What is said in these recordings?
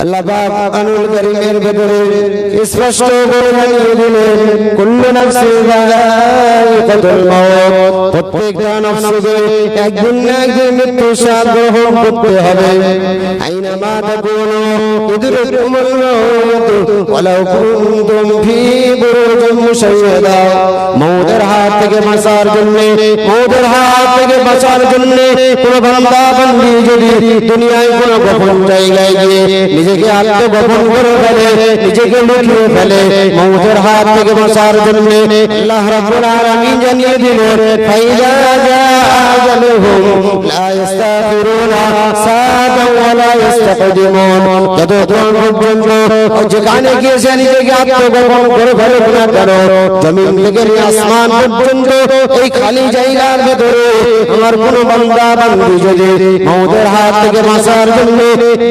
আল্লাহ পাক আনুল কারীমের ভেতরে স্পষ্ট করে জানিয়ে দিলেন, কুল্লু নাফসিন যায়িকাতুল মাউত। প্রত্যেকটা নফসকে একদিন না একদিন মৃত্যু স্বাদ গ্রহণ করতে হবে। আইনা মা তাকুনু ইদরিকুমুল মাউত ওয়ালাউ কুনতুম হাত থেকে বাঁচার জন্য, মৌতের হাত থেকে বাঁচার জন্য কোন বান্দা বান্দি যদি দুনিয়ায় কোন গোপন জায়গায় গিয়ে নিজেকে আত্মগোপন করে ফেলে নিজেকে লুকিয়ে ফেলে মৌতের হাত থেকে বাঁচার জন্য আল্লাহ রাব্বুল আলামিন জানিয়ে দিলেন ফাইজা জাআজালুহুম লা ইস্তাগফিরুনা সাদান ওয়া লা ইস্তাকদিমুন যতক্ষণ পর্যন্ত যেখানে গিয়ে সে নিজেকে আত্মগোপন করে ফেলুক না কেন জমিন থেকে নিয়ে আসমান পর্যন্ত এই খালি জায়গার ভেতরে আমার কোন বান্দা বান্দি যদি মৌতের হাত থেকে বাঁচার জন্য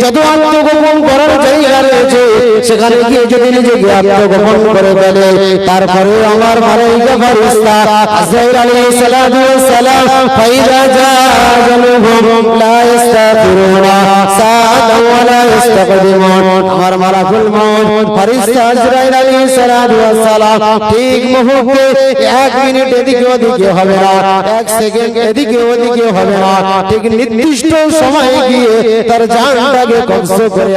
যত আত্মগোপন করার জায়গা রয়েছে সেখানে গিয়ে যদি নিজেকে আত্মগোপন করে ফেলে তারপরে আমার মালাইকা ফারিস্তা আজরাইল আলাইহিস সালাতু ওয়াস সালাম ফাইদা জাআজালুহুম লা ইস্তাগফিরুনা সাদান ওয়া লা ইস্তাকদিমুন। আমার মালাকুল মউত ফারিস্তা আজরাইল আলাইহিস সালাতু ওয়াস সালাম ঠিক মুহূর্তে এক মিনিট এদিকে ওদিকে হবে না এক সেকেন্ড এদিকে ওদিকে হবে না ঠিক নির্দিষ্ট সময়ে গিয়ে তার জানটাকে কবজ করে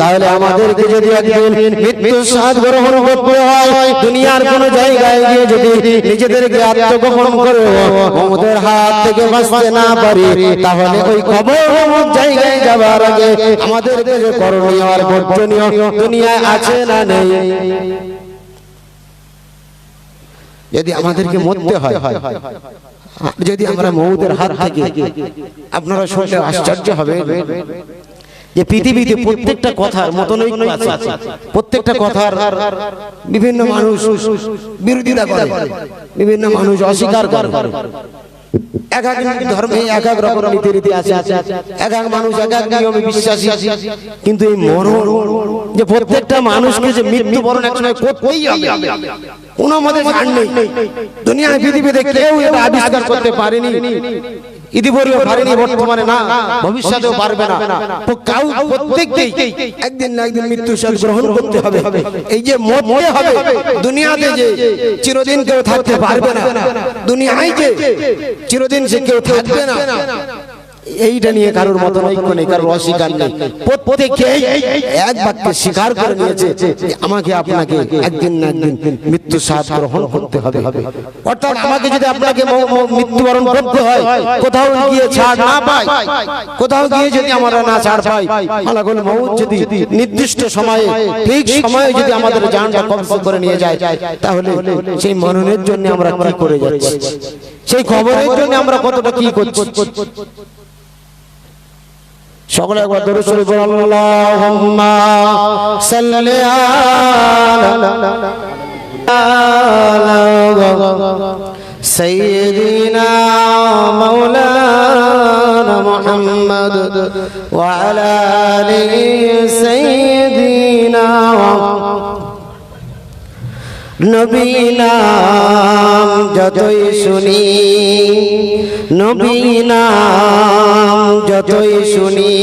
তাহলে আমাদেরকে যদি একদিন গ্রহণ করতে হয়, দুনিয়ার জায়গায় গিয়ে যদি নিজেদেরকে করে হাত থেকে বাঁচতে না পারি, তাহলে ওই খবর জায়গায় যাবার আগে আমাদেরকে যে করণীয় আর বর্জনীয় আছে না নেই। যদি আমাদেরকে মরতে হয়, যদি আমরা মৌদের হাত থেকে, আপনারা শুনলে আশ্চর্য হবে যে পৃথিবীতে প্রত্যেকটা কথার মতন প্রত্যেকটা কথার বিভিন্ন মানুষ বিরোধিতা করে, বিভিন্ন মানুষ অস্বীকার করে। দুনিয়ায় পৃথিবীতে কেউ এটা আবিষ্কার করতে পারেনি। ইতিপূর্বে পারেনি বর্তমানে না ভবিষ্যতেও পারবে না। কাউ প্রত্যেককেই একদিন না একদিন মৃত্যু স্বাদ গ্রহণ করতে হবে। এই যে মরতে হবে দুনিয়াতে যে চিরদিন কেউ থাকতে পারবে না। দুনিয়ায় যে চিরদিন সে কেউ থাকবে না। এইটা নিয়ে কারোর মত নেই কারোর অস্বীকার নেই। প্রত্যেকে এক বাক্যে স্বীকার করে নিয়েছে আমাকে আপনাকে একদিন না একদিন মৃত্যু স্বাদ গ্রহণ করতে হবে। অর্থাৎ আমাকে যদি আপনাকে মৃত্যুবরণ করতে হয় কোথাও গিয়ে ছাড় না পাই কোথাও গিয়ে যদি আমরা না ছাড় পাই মালাকুল মউত যদি নির্দিষ্ট সময়ে ঠিক সময়ে যদি আমাদের জানটা কবজ করে নিয়ে যায় তাহলে সেই মরণের জন্য আমরা কি করে যাচ্ছি? সেই খবরের জন্য আমরা কতটা কি করছি شغل قدر شريف اللهم صل على سيدنا مولانا محمد وعلى آله سيدنا নবী নাম যতই শুনি, নবী নাম যতই শুনি,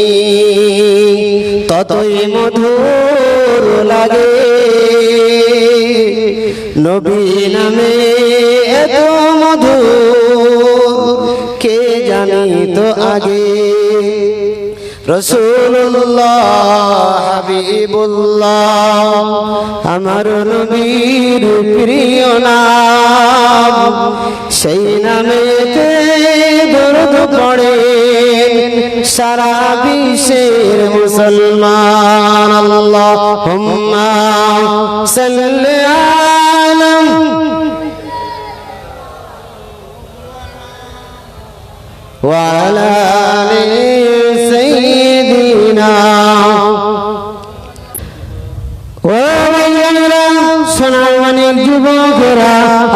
ততই মধুর লাগে। নবী নামে এত মধু কে জানি তো আগে? রসুল্লাহ হাবিবুল্লাহ, আমার নবীর প্রিয় নাম। সেই নামেতে দরদ পড়ে সারা বিশ্বের মুসলমান আল্লাহ হুম্মা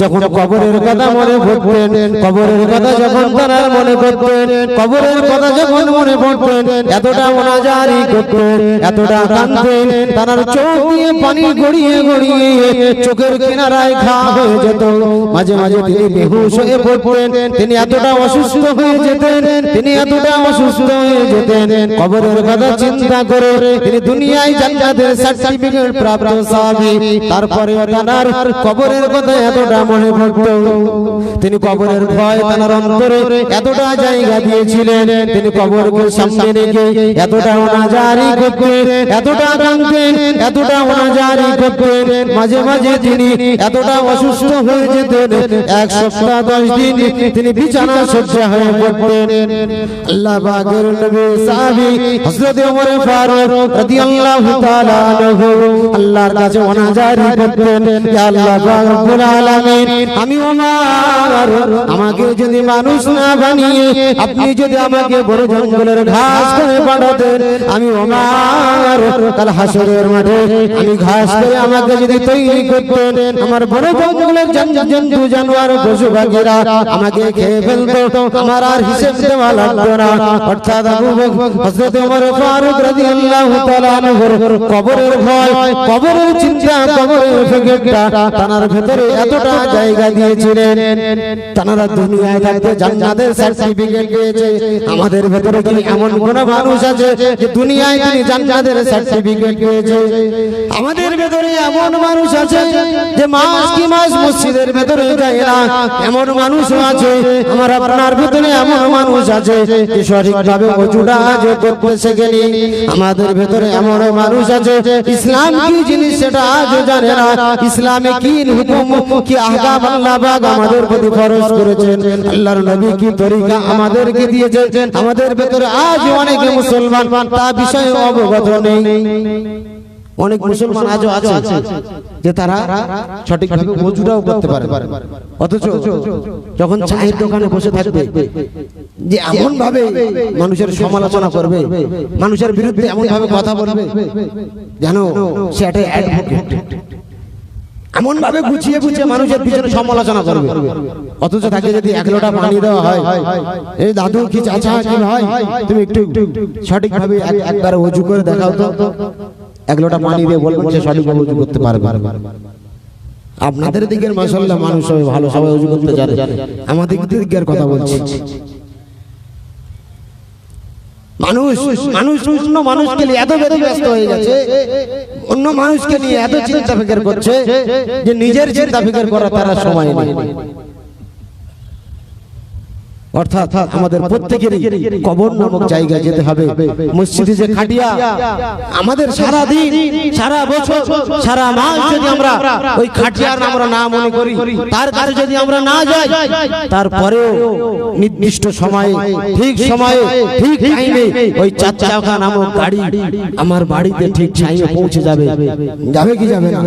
যখন কবরের কথা মনে পড়তেন, কবরের কথা যখন তারা মনে করতেন কবরের কথা যখন মনে পড়তেন, এতটা মোনাজারি করতেন, এতটা কাঁদতেন তার চোখ দিয়ে পানি গড়িয়ে গড়িয়ে চোখের কিনারায় ঘা হয়ে যেত। মাঝে মাঝে তিনি বেহুশ হয়ে পড়তেন তিনি এতটা অসুস্থ হয়ে যেতেন, তিনি এতটা অসুস্থ হয়ে যেতেন। কবরের কথা চিন্তা করে তিনি দুনিয়ায় জান্নাতের সার্টিফিকেট প্রাপ্ত সাহাবী তারপরে তার কবরের কথা এতটা মনে পড়তো। তিনি কবরের ভয় তার অন্তরে এতটা জায়গা দিয়েছিলেন। তিনি কবরকে সামনে রেখে এতটা অনাজারি করতেন, এতটা কাঁদতেন, এতটা অনাজারি করতেন। মাঝে মাঝে তিনি এতটা অসুস্থ হয়ে যেতেন। এক সপ্তাহ, দশ দিন তিনি বিছানা শয্যা হয়ে পড়তেন। আল্লাহ পাকের নবী সাহাবী হযরত ওমর ফারুক রাদিয়াল্লাহু তাআলা আনহু আল্লাহর কাছে অনাজারি করতেন, ইয়া আল্লাহ রব্বুল আলামিন, আমি ওমর, আমাকে যদি মানুষ না বানিয়ে আপনি যদি আমাকে বড় জঙ্গলের ঘাস করে পাঠাতেন, আমি ওমর, কাল হাসরের মাঠে আমি ঘাস করে আমাকে যদি তৈরি করতেন, আমার বড় জঙ্গলের জন্তু জানোয়ার পশু পাখিরা আমাকে খেয়ে ফেলতো আমার আর হিসেব দেওয়া লাগতো না। অর্থাৎ আবু হযরত ওমর ফারুক রাদিয়াল্লাহু তাআলা কবরের ভয়, কবরের চিন্তা, কবরের ফিকিরটা তানার ভেতরে এতটা জায়গা দিয়েছিলেন। তানারা দুনিয়ায় থাকতে জান্নাতের সার্টিফিকেট পেয়েছে। আমাদের ভেতরে কি এমন কোন মানুষ আছে যে দুনিয়ায় তিনি জান্নাতের সার্টিফিকেট পেয়েছে? আমাদের ভেতরে এমন মানুষ আছে যে মাস কি মাস মসজিদের ভেতরে যায় না। এমন মানুষ আছে, আমার আপনার ভেতরে এমন মানুষ আছে যে সঠিকভাবে অজুটা আজ করতে শেখেনি। আমাদের ভেতরে এমন মানুষ আছে, ইসলাম কি জিনিস সেটা আজও জানে না। ইসলামে কি হুকুম, কি আহকাম আল্লাহ পাক আমাদের প্রতি ফরজ করেছেন। আল্লাহর নবী কি তরিকা আমাদেরকে দিয়েছেন? আমাদের ভেতরে আজ অনেক মুসলমান, তা বিষয়ে অবগত নেই। অনেক মুসলমান আজও আছে যে তারা সঠিকভাবে মজুরাও করতে পারে। অথচ যখন চায়ের দোকানে বসে থাকবে যে এমন ভাবে মানুষের সমালোচনা করবে মানুষের বিরুদ্ধে এমন ভাবে কথা বলবে যেন সে একটা অ্যাডভোকেট এমন ভাবে গুছিয়ে গুছিয়ে মানুষের পিছনে সমালোচনা করবে। অথচ তাকে যদি এক লোটা পানি দেওয়া হয় এই দাদু কি চাচা কি ভাই তুমি একটু সঠিক ভাবে একবার অজু করে দেখাও তো। এক লোটা পানি দিয়ে বলবেন সে সঠিকভাবে উজু করতে পারবে আপনাদের দিকের মাসাল্লাহ মানুষ সবাই ভালো সবাই উজু করতে জানে। আমাদের দিকের কথা বলছি। মানুষ মানুষ অন্য মানুষকে নিয়ে এত ব্যস্ত হয়ে গেছে। অন্য মানুষকে নিয়ে এত চিন্তা ফিকির করছে যে নিজের চিন্তা ফিকির করা তারা সময় নেই। অর্থাৎ আমাদের প্রত্যেকেরই কবর নামক জায়গায় যেতে হবে। মসজিদে যে খাটিয়া আমাদের সারা দিন সারা বছর সারা মাস যদি আমরা ওই খাটিয়ার আমরা না মনে করি তার কাছে যদি আমরা না যাই তারপরেও নির্দিষ্ট সময়ে ঠিক সময়ে ঠিক টাইমে ওই চার চাকা নামক গাড়ি আমার বাড়িতে ঠিক টাইমে পৌঁছে যাবে। যাবে। কি যাবে না?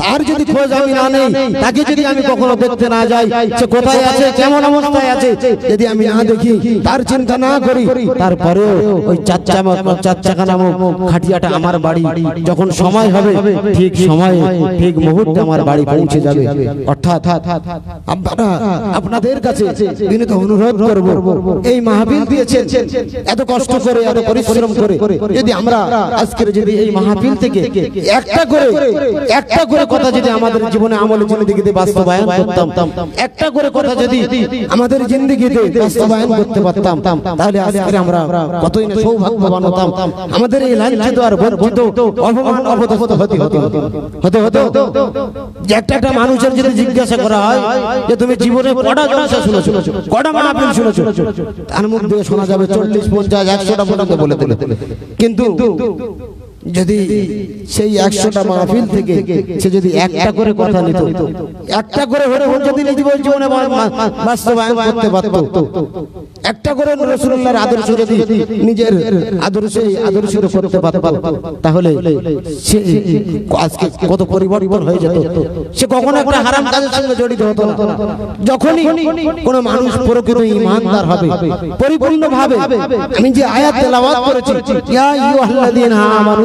তার যদি খোঁজ আমি না নেই তাকে যদি আমি কখনো দেখতে না যাই সে কোথায় আছে কেমন অবস্থায় আছে যদি আমি না দেখি, তার চিন্তা না করি, তারপরেও ওই চার চামচ চার চাকা নামক খাটিয়াটা আমার বাড়ি, যখন সময় হবে, ঠিক সময়ে, ঠিক মুহূর্তে আমার বাড়ি পৌঁছে যাবে। অর্থাৎ আপনাদের কাছে বিনীত অনুরোধ করব, এই মাহফিল দিয়েছেন, এত কষ্ট করে, এত পরিশ্রম করে, যদি আমরা আজকের যদি এই মাহফিল থেকে একটা করে একটা করে কথা যদি আমাদের জীবনে আমলে জিন্দিগিতে বাস্তবায়ন করতাম, একটা করে কথা যদি আমাদের জিন্দিগিতে বাস্তবায়ন করতে পারতাম তাহলে আজকে আমরা কতই না সৌভাগ্যবান হতাম আমাদের এই আর হতে হতে হতে হতে একটা একটা মানুষের যদি জিজ্ঞাসা করা হয় যে তুমি জীবনে কটা জলসা শুনেছো কটা মাহফিল শুনেছো তার মুখ দিয়ে শোনা যাবে চল্লিশ পঞ্চাশ একশোটা পর্যন্ত বলে দিলে কিন্তু যদি সেই একশোটা মাহফিল থেকে সে যদি একটা করে কথা নিত একটা করে হলে যদি নিজ জীবনে বাস্তবায়ন করতে পারত। একটা করে রসুল্লাহর আদর্শ যদি নিজের আদর্শে আদর্শিত করতে পারত। তাহলে সে আজকে কত পরিবর্তন হয়ে যেত। সে কখনো একটা হারাম কাজের সঙ্গে জড়িত হতো। না যখনই কোন মানুষ প্রকৃত ইমানদার হবে পরিপূর্ণ ভাবে আমি যে আয়াত তেলাওয়াত করেছি। ইয়া আমানু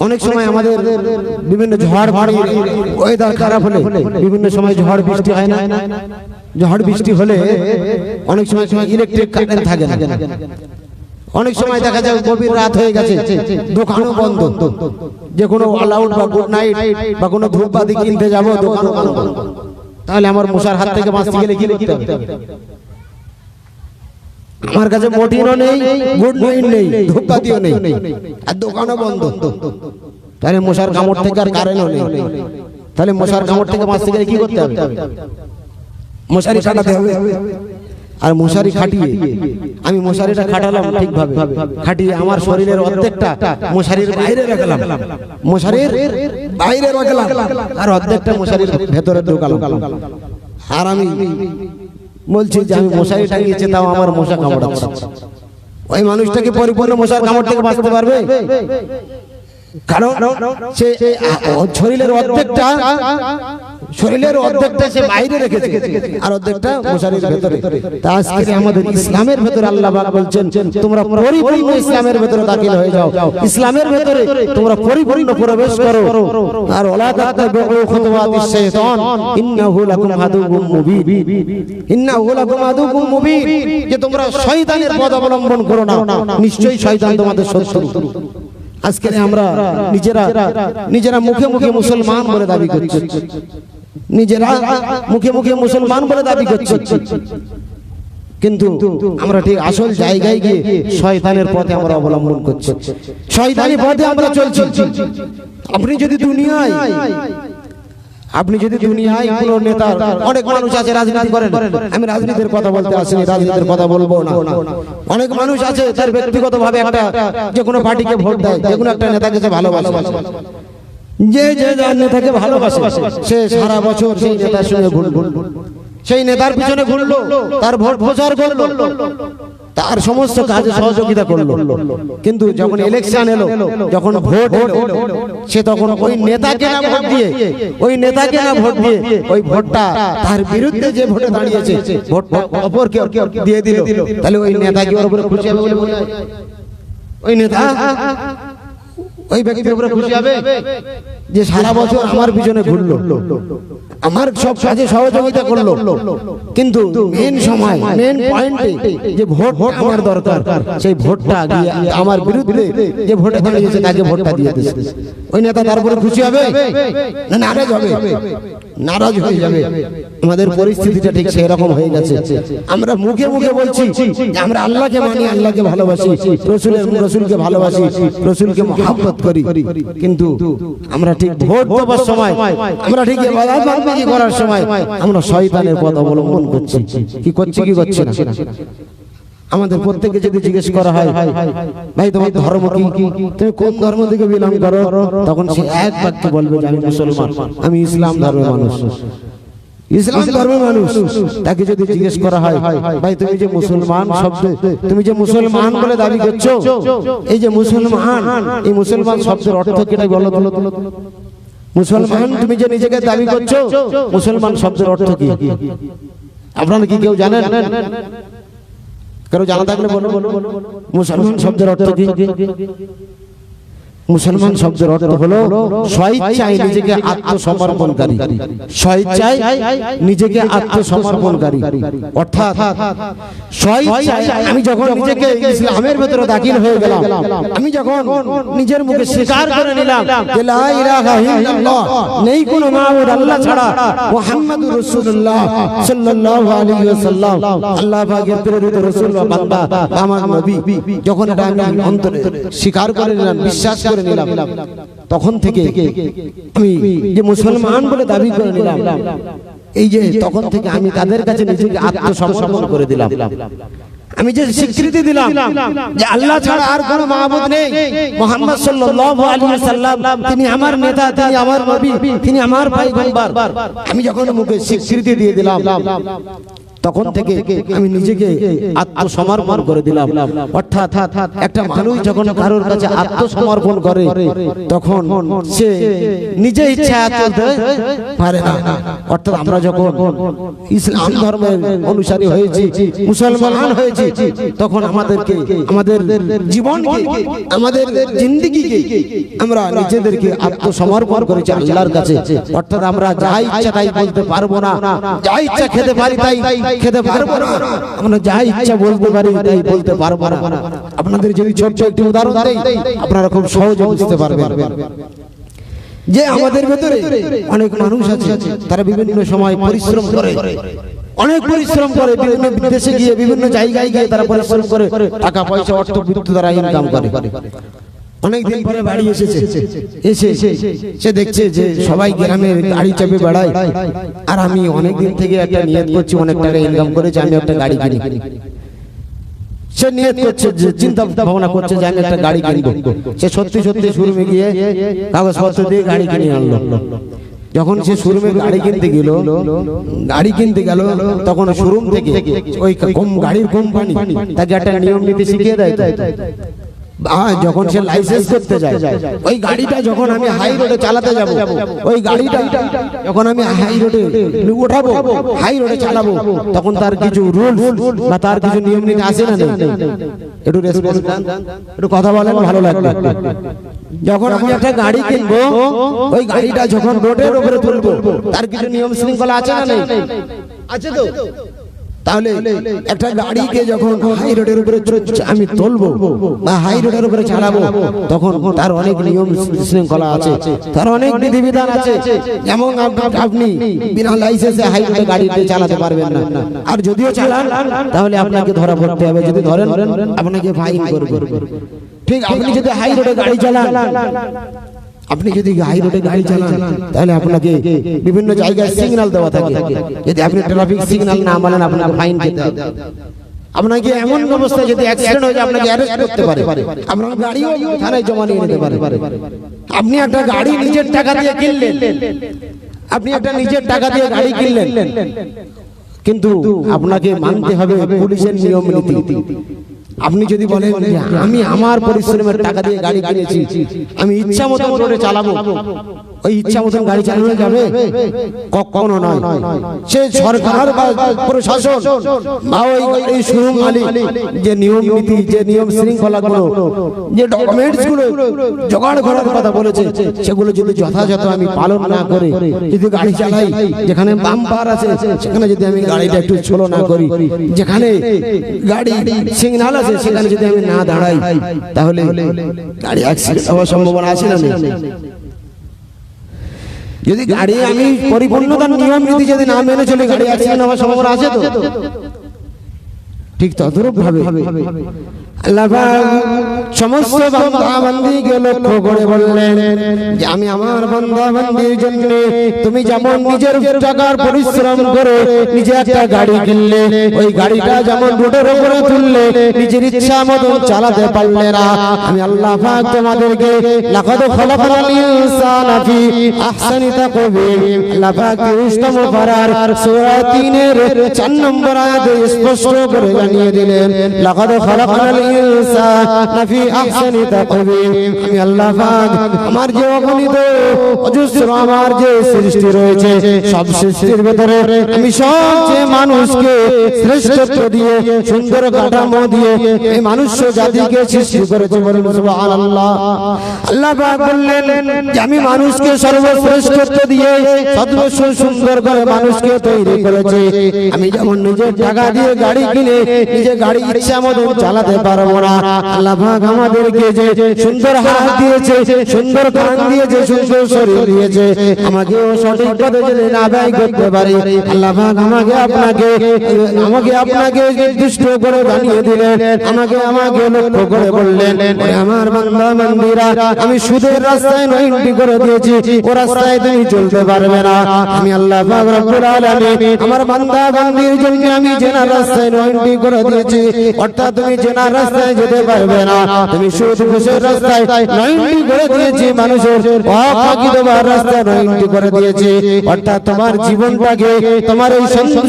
অনেক সময় আমাদের বিভিন্ন ঝড় ভাড়ি ওয়েদার খারাপ হলে বিভিন্ন সময় ঝড় বৃষ্টি হয় না। ঝড় বৃষ্টি হলে অনেক সময় সময় ইলেকট্রিক কারেন্ট থাকে না। অনেক সময় দেখা যায় গভীর রাত হয়ে গেছে দোকানও বন্ধ। যে কোনো অল আউট বা গুড নাইট বা কোনো ধূপবাতি কিনতে যাব দোকানও বন্ধ। তাহলে আমার মশার হাত থেকে বাঁচতে গেলে কি করতে হবে? আমার কাছে মোটিনও নেই গুড নাইট নেই ধূপবাতিও নেই। আর দোকানও বন্ধ। তাহলে মশার কামড় থেকে আর কারেন্টও নেই। তাহলে মশার কামড় থেকে বাঁচতে গেলে কি করতে হবে? মশারি খাটাতে হবে। আর মশারি খাটিয়ে। আমি মশারিটা খাটালাম ঠিকভাবে। খাটিয়ে আমার শরীরের অর্ধেকটা মশারির বাইরে রাখলাম। মশারির বাইরে রাখলাম। আর অর্ধেকটা মশারির ভেতরে ঢোকালাম। আর আমি বলছি যে আমি মশারি টাঙিয়েছি তাও আমার মশা কামড়াচ্ছে ওই মানুষটাকে পরিপূর্ণ মশার কামড় থেকে বাঁচতে পারবে? কারণ সে শরীরের অর্ধেকটা শরীরের অর্ধেকটা সে বাইরে রেখেছে। আর অর্ধেকটা মশারির ভেতরে। তা আজকে আমাদের ইসলামের ভেতরে আল্লাহ পাক বলছেন তোমরা পরিপূর্ণ ইসলামের ভেতরে দাখিল হয়ে যাও। ইসলামের ভেতরে তোমরা পরিপূর্ণ প্রবেশ করো। আর ওলা তাত্তাবিউ খুতুওয়াতিশ শাইতান। ইন্নাহু লাকুম আদুউম মুবিন। ইন্নাহু লাকুম আদুউম মুবিন। যে তোমরা শয়তানের পথ অবলম্বন করো না। নিশ্চয়ই শয়তান তোমাদের শত্রু। আজকে আমরা নিজেরা নিজেরা মুখে মুখে মুসলমান বলে দাবি করছি। নিজেরা মুখে মুখে মুসলমান বলে দাবি করছি। কিন্তু আমরা ঠিক আসল জায়গায় গিয়ে শয়তানের পথে আমরা অবলম্বন করছি। শয়তানের পথে আমরা চলছি। আপনি যদি দুনিয়ায় আপনি যদি দুনিয়ায় কোন নেতা অনেক মানুষ আছে রাজনীতি করেন। আমি রাজনীতির কথা বলতে আসিনি রাজনীতির কথা বলব না। অনেক মানুষ আছে তার ব্যক্তিগত ভাবে একটা যে কোনো পার্টিকে ভোট দেয় যে কোনো একটা নেতাকে সে ভালোবাসে। যে যে যার নেতাকে ভালোবাসে সে সারা বছর সেই নেতার সঙ্গে ঘুরল। সেই নেতার পিছনে ঘুরলো তার ভোট প্রচার করল। তার সমস্ত কাজে সহযোগিতা করল। কিন্তু যখন ইলেকশন এলো যখন ভোট এলো সে তখন ওই নেতাকে না ভোট দিয়ে ওই নেতাকে না ভোট দিয়ে ওই ভোটটা তার বিরুদ্ধে যে ভোটে দাঁড়িয়েছে ভোট অপরকে দিয়ে দিল। তাহলে ওই নেতা কি ওর উপরে খুশি হবে বলে মনে হয়? ওই নেতা ওই ব্যক্তির উপরে খুশি হবে। যে সারা বছর আমার পিছনে ঘুরলো। আমার সব কাজে সহযোগিতা করল। কিন্তু মেন সময় মেন পয়েন্টে যে ভোট ভোট আমার দরকার, সেই ভোটটা গিয়ে আমার বিরুদ্ধে যে ভোটে দাঁড়িয়েছে তাকে ভোটটা দিয়ে দিয়েছে। ওই নেতা তারপরে খুশি হবে? না, নারাজ হবে। নারাজ হয়ে যাবে। আমাদের পরিস্থিতিটা ঠিক সেই রকম হয়ে গেছে। আমরা মুখে মুখে বলছি আমরা আল্লাহকে মানি, আল্লাহকে ভালোবাসি, রসুলের রসুলকে ভালোবাসি, রসুলকে মহাব্বত করি। কিন্তু আমরা ঠিক ভোট দেওয়ার সময়, আমরা ঠিক বান্দাগি করার সময় আমরা শয়তানের পথ অবলম্বন করছি। কি করছি কি করছি না? আমাদের প্রত্যেককে যদি জিজ্ঞেস করা হয় ভাই তোমার ধর্ম কি তুমি কোন ধর্ম থেকে বিলং করো? তখন সে এক বাক্য বলবে যে আমি মুসলমান। আমি ইসলাম ধর্মের মানুষ। ইসলাম ধর্মের মানুষ। তাকে যদি জিজ্ঞেস করা হয় ভাই তুমি যে মুসলমান শব্দ তুমি যে মুসলমান বলে দাবি করছ এই যে মুসলমান এই মুসলমান শব্দের অর্থ বলো বলো বলো মুসলমান তুমি যে নিজেকে দাবি করছ, মুসলমান শব্দের অর্থ কি? আপনারা কি কেউ জানেন? কারও জানা থাকলে বলুন। মুসলমান শব্দের অর্থ কি? মুসলমান শব্দের অর্থ হলো স্বইচ্ছায় নিজেকে আত্মসমর্পণকারী। স্বইচ্ছায় নিজেকে আত্মসমর্পণকারী। অর্থাৎ স্বইচ্ছায় আমি যখন নিজেকে ইসলামের ভেতরে দাখিল হয়ে গেলাম আমি যখন নিজের মুখে স্বীকার করে নিলাম যে লা ইলাহা ইল্লাল্লাহ নেই কোনো মাবুদ আল্লাহ ছাড়া। মুহাম্মাদুর রাসূলুল্লাহ সাল্লাল্লাহু আলাইহি ওয়াসাল্লাম। আল্লাহ পাকের প্রেরিত রাসূল বা বান্দা আমার নবী। যখন এটা আমি অন্তরে স্বীকার করে নিলাম। বিশ্বাস করে নিলাম। তখন থেকে আমি যে মুসলমান বলে দাবি করে নিলাম এই যে তখন থেকে আমি তাদের কাছে নিজেকে আত্মসমর্পণ করে দিলাম। আমি যে স্বীকৃতি দিলাম যে আল্লাহ ছাড়া আর কোনো মাহবুদ নেই। মোহাম্মদ সাল্লাল্লাহু আলাইহি ওয়াসাল্লাম তিনি আমার নেতা তিনি আমার নবী তিনি আমার ভাই আমি যখন মুখে স্বীকৃতি দিয়ে দিলাম তখন থেকে আমি নিজেকে আত্মসমর্পণ করে দিলাম। অর্থাৎ একটা মানুষ যখন কারোর কাছে আত্মসমর্পণ করে তখন সে নিজে ইচ্ছা চলতে পারে না। অর্থাৎ আমরা যখন ইসলাম ধর্মের অনুসারী হয়েছি মুসলমান হয়েছি তখন আমাদেরকে আমাদের জীবনকে আমাদের জিন্দিগিকে আমরা নিজেদেরকে আত্মসমর্পণ করেছি আল্লাহর কাছে। অর্থাৎ আমরা যা ইচ্ছা তাই বলতে পারব না। যা ইচ্ছা খেতে পারি তাই খেতে পারব না। আমরা যা ইচ্ছা বলতে পারি, তাই বলতে পারব না। আপনাদের যদি ছোট্ট একটি উদাহরণ দেই, আপনারা খুব সহজে বুঝতে পারবেন। যে আমাদের ভেতরে অনেক মানুষ আছে, তারা বিভিন্ন সময় পরিশ্রম করে। অনেক পরিশ্রম করে, বিভিন্ন বিদেশে গিয়ে, বিভিন্ন জায়গায় গিয়ে তারা পরিশ্রম করে টাকা পয়সা অর্থ বিদ্যুৎ দ্বারা ইনকাম করে। অনেক দিন পরে বাড়ি এসেছে। এসে সে দেখছে যে সবাই গ্রামে গাড়ি চাপে বেড়ায়। আর আমি অনেক দিন থেকে একটা নিয়ত করছি অনেক টাকা ইনকাম করেছি আমি একটা গাড়ি কিনি। সে নিয়ত করছে যে চিন্তা ভাবনা করছে যে আমি একটা গাড়ি কিনবো। সে সত্যি সত্যি শোরুমে গিয়ে কাগজপত্র দিয়ে গাড়ি কিনে আনলো। যখন সে শোরুমে গাড়ি কিনতে গেল গাড়ি কিনতে গেল তখন শোরুম থেকে ওই গাড়ির কোম্পানি তাকে একটা নিয়ম নীতি শিখিয়ে দেয়। যখন সে লাইসেন্স করতে যায় ওই গাড়িটা যখন আমি হাই রোডে চালাতে যাব ওই গাড়িটা যখন আমি হাই রোডে উঠাবো হাই রোডে চালাবো তখন তার কিছু রুল বা তার কিছু নিয়ম নীতি আছে না একটু রেসপন্স একটু কথা বলেন ভালো লাগবে। যখন আমি একটা গাড়ি কিনবো ওই গাড়িটা যখন রোডের উপরে তুলবো তার কিছু নিয়ম শৃঙ্খলা আছে না নেই? আছে তো। তাহলে একটা গাড়িকে যখন হাই রোডের উপরে আমি তুলবো বা হাই রোডের উপরে চালাবো তখন তার অনেক নিয়ম শৃঙ্খলা আছে। তার অনেক বিধিবিধান আছে। যেমন আপনি বিনা লাইসেন্সে হাই রোডে গাড়ি চালাতে পারবেন না। আর যদিও চালান তাহলে আপনাকে ধরা পড়তে হবে। যদি ধরেন আপনাকে ফাইন করবে। ঠিক আপনি যদি হাই রোডে গাড়ি চালান। আপনি যদি হাই রোডে গাড়ি চালান, তাহলে আপনাকে বিভিন্ন জায়গায় সিগন্যাল দেওয়া থাকে। যদি আপনি ট্রাফিক সিগন্যাল না মানেন, আপনাকে ফাইন দিতে হবে। আপনাকে এমন অবস্থায় যদি অ্যাক্সিডেন্ট হয়ে যায়, আপনাকে অ্যারেস্ট করতে পারে। আপনার গাড়িও থানায় জমা নিয়ে নিতে পারে। আপনি একটা গাড়ি নিজের টাকা দিয়ে কিনলেন। আপনি একটা নিজের টাকা দিয়ে গাড়ি কিনলেন। কিন্তু আপনাকে মানতে হবে পুলিশের নিয়ম নীতি। আপনি যদি বলেন আমি আমার পরিশ্রমের টাকা দিয়ে গাড়ি কিনেছি, আমি ইচ্ছা মতো রোডে চালাবো, ওই ইচ্ছা মতন গাড়ি চালানো যাবে? কখনো নয়। সে সরকার বা প্রশাসন বা ওই এই শোরুম মালিক, যে নিয়ম নীতি, যে নিয়ম শৃঙ্খলা গুলো যে ডকুমেন্টসগুলো জোগাড় করার কথা বলেছে, সেগুলো যদি যথাযথ আমি পালন না করে, যদি গাড়ি চালাই, যেখানে বাম্পার আছে, সেখানে যদি আমি গাড়িটা একটু স্লো না করি, যেখানে গাড়ি সিগন্যাল আছে সেখানে যদি আমি না দাঁড়াই তাহলে গাড়ি অ্যাক্সিডেন্ট হওয়ার সম্ভাবনা আছে না যদি গাড়ি আমি পরিপূর্ণতার নিয়ম নীতি যদি না মেনে চলি গাড়ি অ্যাক্সিডেন্ট হওয়ার সম্ভাবনা আছে তো? ঠিক তদরূপ ভাবে সমস্ত বান্দা লক্ষ্য করে বললেন যে আমি আমার বান্দা বান্দির জন্য তুমি যেমন নিজের টাকার পরিশ্রম করে নিজে একটা গাড়ি কিনলে ওই গাড়িটা যেমন রোডের উপরে তুললে নিজের ইচ্ছা মতন চালাতে পারলে না। আমি আল্লাহ পাক তোমাদেরকে লাকাদ খলাকাল ইনসানা ফি আহসানি তাকবীর আল্লাহ পাক উষ্টম পারার সূরা 3 এর 4 নম্বর আয়াতে স্পষ্ট করে জানিয়ে দিলেন লাকাদ খলাকাল আমি মানুষকে দিয়ে সর্বশ্রেষ্ঠত্ব দিয়ে সর্বস্ব সুন্দর করে মানুষকে তৈরি করেছি। আমি যেমন নিজের টাকা দিয়ে গাড়ি কিনে, নিজের গাড়ি ইচ্ছা মতো চালাতে পারো পারব আল্লাহ পাক আমাদেরকে যে সুন্দর হাত দিয়েছে, সুন্দর কান দিয়েছে, সুন্দর শরীর দিয়েছে আমাকে সঠিক পথে যদি না করতে পারি, আল্লাহ পাক আমাকে আপনাকে আমাকে আপনাকে নির্দিষ্ট করে বানিয়ে দিলেন, আমাকে আমাকে লক্ষ্য করে বললেন আমার বান্দা, বান্দিরা, আমি সুদের রাস্তায় নয়নটি করে দিয়েছি, ও রাস্তায় তুমি চলতে পারবে না। আমি আল্লাহ পাক রব্বুল আলামিন, আমার বান্দা, বান্দির জন্য আমি জেনার রাস্তায় নয়নটি করে দিয়েছি, অর্থাৎ তুমি জেনার রাস্তায় যেতে পারবে না। তুমি সুদ ঘুষের রাস্তায় নয়নটি করে দিয়েছি, মানুষের অপাকি দেবার রাস্তায় নয়নটি করে দিয়েছি। অর্থাৎ তোমার জীবনটাকে, তোমার এই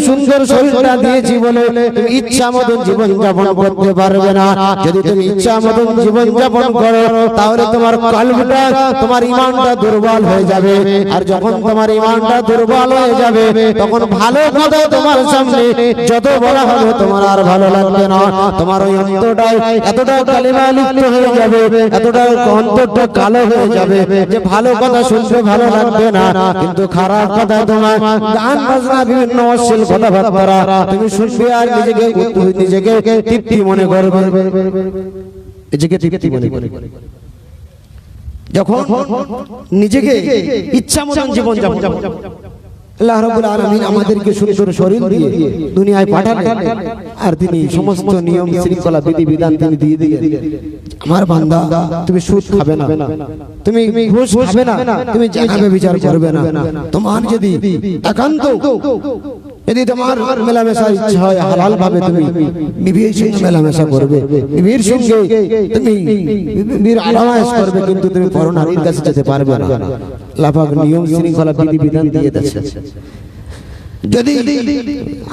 সুন্দর শরীরটা দিয়েছি বলে তুমি ইচ্ছা মতন জীবন যাপন করতে পারবে না। যদি তুমি ইচ্ছা মতন জীবন যাপন করো, তাহলে তোমার কলবটা, তোমার ইমানটা দুর্বল হয়ে যাবে। আর যখন তোমার ইমানটা দুর্বল হয়ে যাবে, তখন ভালো কথা তোমার সামনে যত বলা হবে তোমার আর ভালো লাগবে না। তোমার ওই অন্তরটাই এতটা কালিমা লিপ্ত হয়ে যাবে এতটা অন্তরটা কালো হয়ে যাবে যে ভালো কথা শুনতে ভালো লাগবে না। কিন্তু খারাপ কথা তোমার গান বাজনা, বিভিন্ন অশ্লীল কথাবার্তা, তুমি শুনবে আর নিজেকে নিজেকে তৃপ্তি মনে করবে। নিজেকে তৃপ্তি মনে করবে। যখন নিজেকে ইচ্ছা মতন জীবন যাপন তোমার যদি একান্ত যদি তোমার মেলামেশা ইচ্ছা হয় হালাল ভাবে তুমি মেলামেশা করবে তুমি কিন্তু তুমি পরনারীর যেতে পারবে না লাফাক নিয়ম শৃঙ্খলা বিধি বিধান দিয়ে দিয়েছে। যদি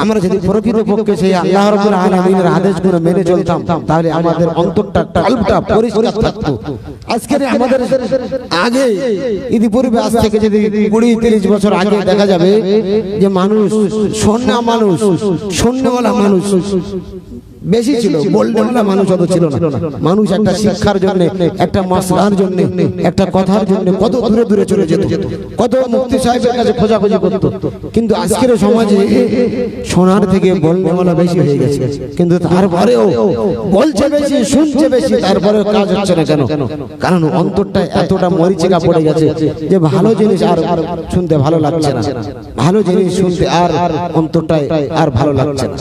আমরা যদি প্রকৃত পক্ষে সেই আল্লাহ রাব্বুল আলামিনের আদেশগুলো মেনে চলতাম তাহলে আমাদের অন্তরটা কলবটা পরিষ্কার থাকতো। আজকে আমাদের আগে ইতিপূর্বে আজ থেকে যদি কুড়ি তিরিশ বছর আগে দেখা যাবে যে মানুষ সন্না মানুষ সন্ন্যওয়ালা মানুষ। বেশি ছিল গোল্ডেনওয়ালা মানুষ অত ছিল না। মানুষ একটা শিক্ষার জন্য একটা মশলার জন্য একটা কথার জন্য কত দূরে দূরে চলে যেত কত মুক্তি সাহেবের কাছে খোঁজাখুঁজি করতো। কিন্তু আজকের সমাজে সোনার থেকে বলনেওয়ালা বেশি হয়ে গেছে। কিন্তু তারপরেও বলছে বেশি শুনছে বেশি তারপরে কাজ হচ্ছে না কেন? কারণ অন্তরটা এতটা মরিচিকা পড়ে গেছে যে ভালো জিনিস আর আর শুনতে ভালো লাগছে না। ভালো জিনিস শুনতে আর অন্তরটায় আর ভালো লাগছে না।